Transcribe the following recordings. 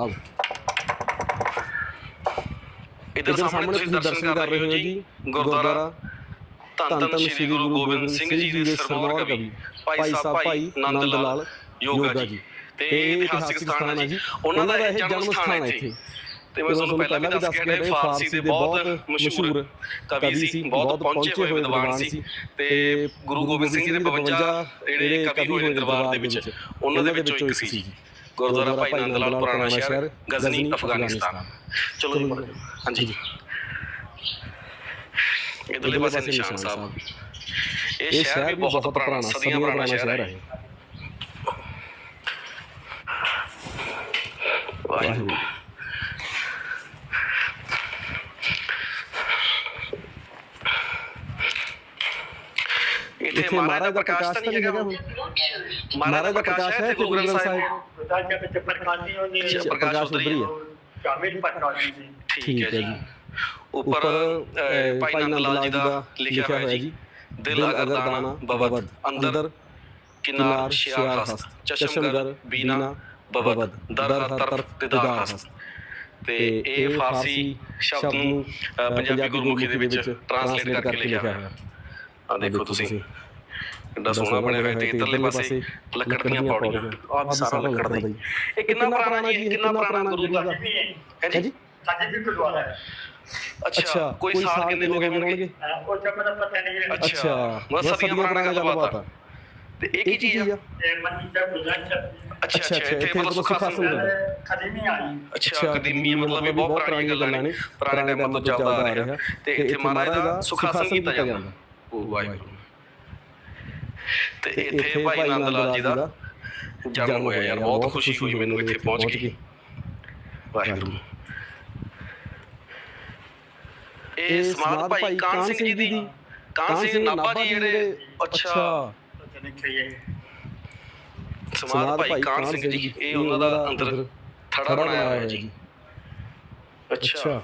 ਆਓ। ਇਧਰ ਸਾਹਮਣੇ ਤੁਸੀਂ ਦਰਸ਼ਨ ਕਰ ਰਹੇ ਹੋ ਜੀ। ਗੁਰਦੁਆਰਾ ਧੰਨ ਧੰਨ ਸ੍ਰੀ ਗੁਰੂ ਗੋਬਿੰਦ ਸਿੰਘ ਜੀ ਦੇ ਸਰਮੌਰ ਕਵੀ ਭਾਈ ਸਾਹਿਬ ਭਾਈ ਨੰਦ ਲਾਲ ਯੋਗਾ ਜੀ। ਤੇ ਇਹ ਇਤਿਹਾਸਿਕ ਸਥਾਨ ਹੈ ਜੀ। ਉਹਨਾਂ ਦਾ ਇਹ ਜਨਮ ਸਥਾਨ ਹੈ ਇੱਥੇ। ਤੇ ਮੈਂ ਤੁਹਾਨੂੰ ਪਹਿਲਾਂ ਵੀ ਦੱਸ ਕੇ ਹਟਿਆ ਫਾਰਸੀ ਦੇ ਬਹੁਤ ਮਸ਼ਹੂਰ ਕਵੀ ਸੀ ਬਹੁਤ ਪਹੁੰਚੇ ਹੋਏ ਵਿਦਵਾਨ ਸੀ। ਤੇ ਗੁਰੂ ਗੋਬਿੰਦ ਸਿੰਘ ਜੀ ਦੇ 52 ਜਿਹੜੇ ਕਵੀ ਹੋਏ ਦਰਬਾਰ ਦੇ ਵਿੱਚ। ਉਹਨਾਂ ਦੇ ਵਿੱਚੋਂ ਇੱਕ ਸੀ ਜੀ। ਗੁਰਦੁਆਰਾ ਭਾਈ ਨੰਦ ਲਾਲ ਪੁਰਾਣਾ ਸ਼ਹਿਰ ਗਜ਼ਨੀ ਅਫਗਾਨਿਸਤਾਨ। ਚਲੋ ਜੀ ਹਾਂਜੀ ਇਧਰਲੇ ਪਾਸੇ ਨਿਸ਼ਾਨ ਸਾਹਿਬ। ਇਹ ਸ਼ਹਿਰ ਵੀ ਬਹੁਤ ਪੁਰਾਣਾ ਸਦੀਆਂ ਪੁਰਾਣਾ ਸ਼ਹਿਰ ਹੈ। ਵਾਹਿਗੁਰੂ। ਇੱਥੇ ਮਹਾਰਾਜ ਦਾ ਪ੍ਰਕਾਸ਼ ਤਾਂ ਨਹੀਂ ਹੈਗਾ ਮਹਾਰਾਜ ਦਾ ਪ੍ਰਕਾਸ਼ ਹੈ ਗੁਰੂ ਗ੍ਰੰਥ ਸਾਹਿਬ। ਵਿੱਚ ਪ੍ਰਕਾਸ਼ੀ ਹੁੰਦੀ ਹੈ। ਅੱਛਾ, ਪ੍ਰਕਾਸ਼ ਉਧਰ ਹੀ। ਪ੍ਰਕਾਸ਼ੀ ਦੀ ਠੀਕ ਹੈ ਜੀ। ਉੱਪਰ ਭਾਈ ਨੰਦ ਲਾਲ ਜੀ ਦਾ ਲਿਖਿਆ ਹੋਇਆ ਜੀ। ਦਿਲ ਅਗਰ ਦਾਨਾ ਬਵਦ ਅੰਦਰ ਕਿਨਾਰ ਸ਼ਿਆਰ ਹਸਤ। ਚਸ਼ਮਗਰ ਬੀਨਾ ਬਵਦ ਦਰ ਹਰ ਤਰਫ ਦਿਦਾਰ ਹਸਤ। ਤੇ ਇਹ ਫਾਰਸੀ ਸ਼ਬਦ ਨੂੰ ਪੰਜਾਬੀ ਗੁਰਮੁਖੀ ਦੇ ਵਿੱਚ ਟਰਾਂਸਲੇਟ ਕਰਕੇ ਲਿਖਿਆ ਹੋਇਆ। ਆ ਦੇਖੋ ਤੁਸੀਂ। ਕਿੰਨਾ ਸੋਹਣਾ ਬਣਿਆ ਹੋਇਆ ਤੇ ਇਧਰਲੇ ਪਾਸੇ ਲੱਕੜ ਦੀਆਂ ਪੌੜੀਆਂ। ਆ ਵੀ ਸਾਰਾ ਲੱਕੜ ਦਾ ਹੀ ਇਹ ਕਿੰਨਾ ਪੁਰਾਣਾ ਜੀ ਕਿੰਨਾ ਪੁਰਾਣਾ ਗੁਰੂ ਦਾ ਹੈ ਜੀ? ਸਾਡੇ ਵੀ ਗੁਰਦੁਆਰਾ ਹੈ। ਅੱਛਾ ਕੋਈ ਸਾਲ ਕਿੰਨੇ ਹੋ ਗਏ ਹੋਣਗੇ? ਉਹ ਜਦ ਦਾ ਪਤਾ ਨਹੀਂ ਅੱਛਾ ਬਸ ਸਦੀਆਂ ਪੁਰਾਣਾ ਗੱਲਬਾਤ ਆ। ਤੇ ਇਹ ਕੀ ਚੀਜ਼ ਆ? ਇਹ ਮੰਨੀ ਦਾ ਗੁਰਦੁਆਰਾ ਹੈ ਅੱਛਾ ਅੱਛਾ ਇੱਥੇ ਮਤਲਬ ਹੁੰਦਾ ਖਦੀਮੀ ਆਈ ਅੱਛਾ ਕਦੀਮੀ ਮਤਲਬ ਇਹ ਬਹੁਤ ਪੁਰਾਣੀਆਂ ਗੱਲਾਂ ਨੇ। ਪੁਰਾਣੇ ਟਾਈਮ ਤੋਂ ਚੱਲਦਾ ਆ ਰਿਹਾ। ਤੇ ਇੱਥੇ ਮਹਾਰਾਜ ਦਾ ਸੁਖਾਸਨ ਕੀਤਾ ਜਾਂਦਾ। ਉਹ ਵਾਹਿਗੁਰੂ। ਤੇ ਇੱਥੇ ਭਾਈ ਨੰਦ ਲਾਲ ਜੀ ਦਾ ਜਨਮ ਹੋਇਆ ਯਾਰ ਬਹੁਤ ਖੁਸ਼ੀ ਹੋਈ ਮੈਨੂੰ ਇੱਥੇ ਪਹੁੰਚ ਕੇ। ਵਾਹਿਗੁਰੂ। ਇਹ ਸਮਾਧ ਭਾਈ ਕਾਨ ਸਿੰਘ ਜੀ ਦੀ ਕਾਨ ਸਿੰਘ ਨਾਭਾ ਜੀ ਜਿਹੜੇ ਅੱਛਾ। ਸਮਾਧ ਭਾਈ ਕਾਨ ਸਿੰਘ ਜੀ ਇਹ ਉਹਨਾਂ ਦਾ ਅੰਦਰ ਥੜਾ ਬਣਾਇਆ ਹੋਇਆ ਜੀ। ਅੱਛਾ।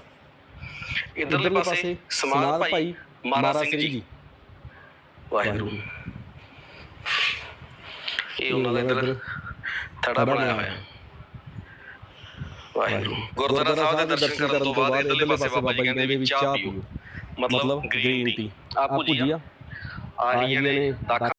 ਇਧਰਲੇ ਪਾਸੇ ਸਮਾਧ ਭਾਈ ਮਾਰਾ ਸਿੰਘ ਜੀ। ਵਾਹਿਗੁਰੂ। ਇਹ ਉਹਨਾਂ ਦਾ ਇਧਰ? ਥੜਾ ਬਣਾਇਆ ਹੋਇਆ। ਵਾਹਿਗੁਰੂ। ਗੁਰਦੁਆਰਾ ਸਾਹਿਬ ਦੇ ਦਰਸ਼ਨ ਕਰਨ ਤੋਂ ਬਾਅਦ ਇਧਰਲੇ ਪਾਸੇ ਬਾਬਾ ਜੀ ਕਹਿੰਦੇ ਵੀ ਚਾਹ ਪੀਓ। ਮਤਲਬ ਗ੍ਰੀਨ ਟੀ ਆ ਭੁਜੀਆ। ਆ ਰਹੀਆਂ ਨੇ ਦਾਖਾਂ